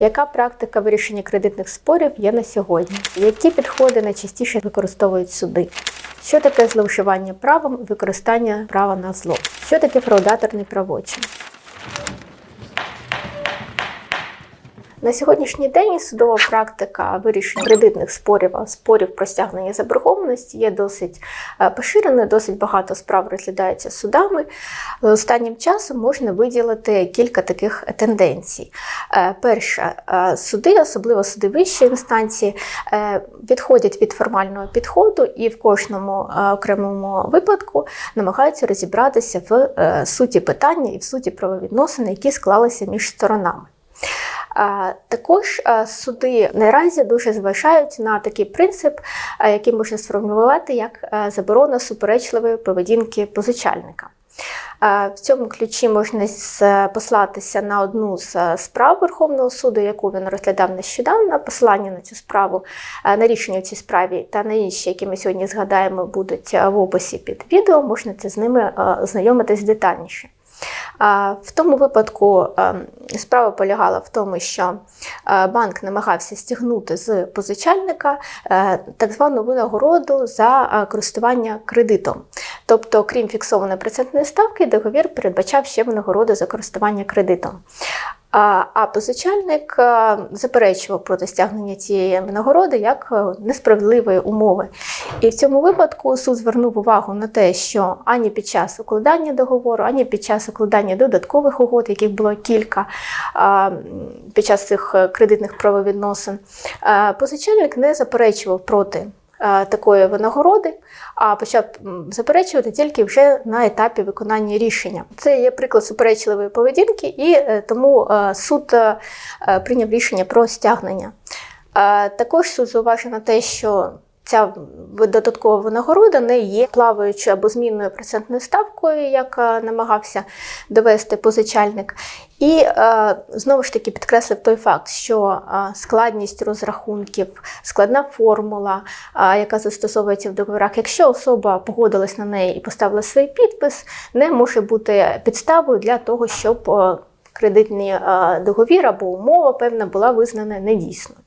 Яка практика вирішення кредитних спорів є на сьогодні? Які підходи найчастіше використовують суди? Що таке зловживання правом і використання права на зло? Що таке фраудаторний правочин? На сьогоднішній день судова практика вирішення кредитних спорів, спорів про стягнення заборгованості є досить е, поширеною, досить багато справ розглядається судами. Останнім часом можна виділити кілька таких тенденцій. Е, Перше, е, суди, особливо суди вищої інстанції, е, відходять від формального підходу і в кожному е, окремому випадку намагаються розібратися в е, суті питання і в суті правовідносин, які склалися між сторонами. Також суди наразі дуже зважають на такий принцип, який можна сформулювати як заборона суперечливої поведінки позичальника. В цьому ключі можна послатися на одну з справ Верховного суду, яку він розглядав нещодавно, посилання на цю справу, на рішення у цій справі та на інші, які ми сьогодні згадаємо, будуть в описі під відео. Можна це з ними а, ознайомитись детальніше. В тому випадку справа полягала в тому, що банк намагався стягнути з позичальника е, так звану винагороду за користування кредитом. Тобто, крім фіксованої процентної ставки, договір передбачав ще винагороду за користування кредитом. А позичальник е, заперечував проти стягнення цієї винагороди як е, несправедливої умови. І в цьому випадку суд звернув увагу на те, що ані під час укладання договору, ані під час укладання додаткових угод, яких було кілька під час цих е, кредитних правовідносин, позичальник не заперечував проти. Е, Такої винагороди, а почав заперечувати тільки вже на етапі виконання рішення. Це є приклад суперечливої поведінки, і е, тому е, суд прийняв рішення про стягнення. Також суд зауважив на те, що ця додаткова винагорода не є плаваючою або змінною процентною ставкою, як е, намагався довести позичальник. І е, знову ж таки підкреслив той факт, що е, складність розрахунків, складна формула, яка застосовується в договорах, якщо особа погодилась на неї і поставила свій підпис, не може бути підставою для того, щоб кредитний договір або умова певна була визнана недійсною.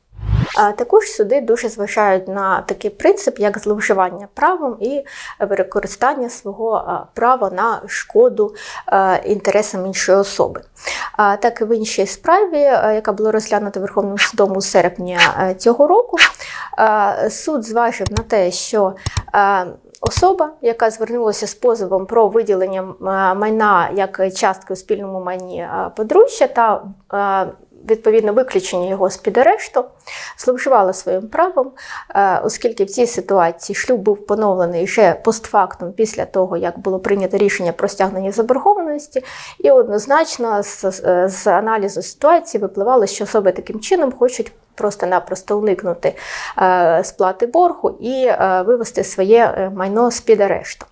Також суди дуже зважають на такий принцип, як зловживання правом і використання свого права на шкоду інтересам іншої особи. Так і в іншій справі, яка була розглянута Верховним судом у серпні цього року, суд зважив на те, що Особа, яка звернулася з позовом про виділення майна як частки у спільному майні подружжя та відповідно виключення його з під арешту, зловживала своїм правом, е, оскільки в цій ситуації шлюб був поновлений вже постфактум після того, як було прийнято рішення про стягнення заборгованості, і однозначно з, з- аналізу ситуації випливало, що особи таким чином хочуть просто-напросто уникнути е, сплати боргу і е, вивести своє майно з під арешту.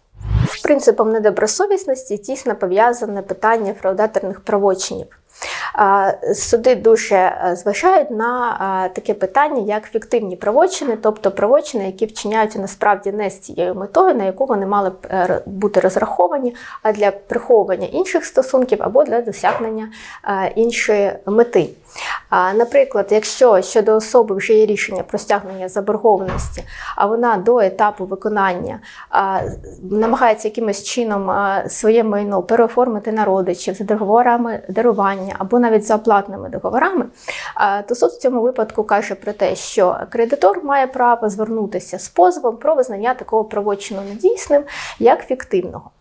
З принципом недобросовісності тісно пов'язане питання фраудаторних правочинів. Суди дуже е, зважають на таке питання, як фіктивні правочини, тобто правочини, які вчиняються насправді не з цією метою, на яку вони мали б е, бути розраховані, а для приховування інших стосунків або для досягнення е, іншої мети. Наприклад, якщо щодо особи вже є рішення про стягнення заборгованості, а вона до етапу виконання намагається якимось чином своє майно переоформити на родичів за договорами дарування або навіть за оплатними договорами, то суд в цьому випадку каже про те, що кредитор має право звернутися з позовом про визнання такого правочину недійсним як фіктивного.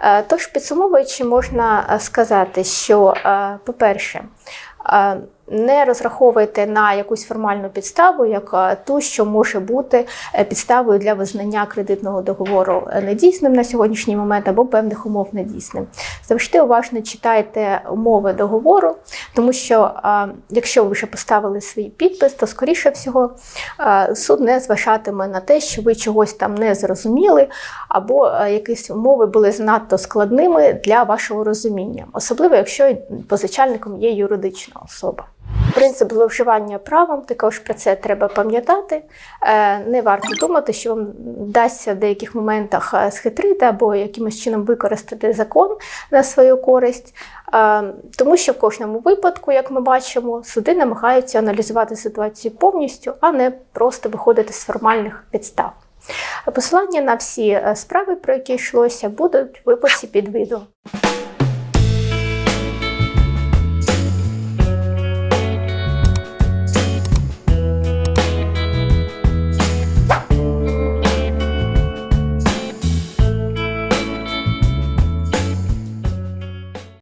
Е, Тож, підсумовуючи, можна е, сказати, що, е, по-перше, не розраховуйте на якусь формальну підставу, як ту, що може бути е, підставою для визнання кредитного договору е, недійсним на сьогоднішній момент або певних умов недійсним. Завжди уважно читайте умови договору, тому що якщо ви вже поставили свій підпис, то скоріше всього суд не зважатиме на те, що ви чогось там не зрозуміли, або е, якісь умови були занадто складними для вашого розуміння, особливо якщо позичальником є юридична особа. Принцип зловживання правом, також про це треба пам'ятати. Е, Не варто думати, що вам вдасться в деяких моментах е, схитрити або якимось чином використати закон на свою користь, Е, тому що в кожному випадку, як ми бачимо, суди намагаються аналізувати ситуацію повністю, а не просто виходити з формальних підстав. Посилання на всі справи, про які йшлося, будуть в виписі під відео.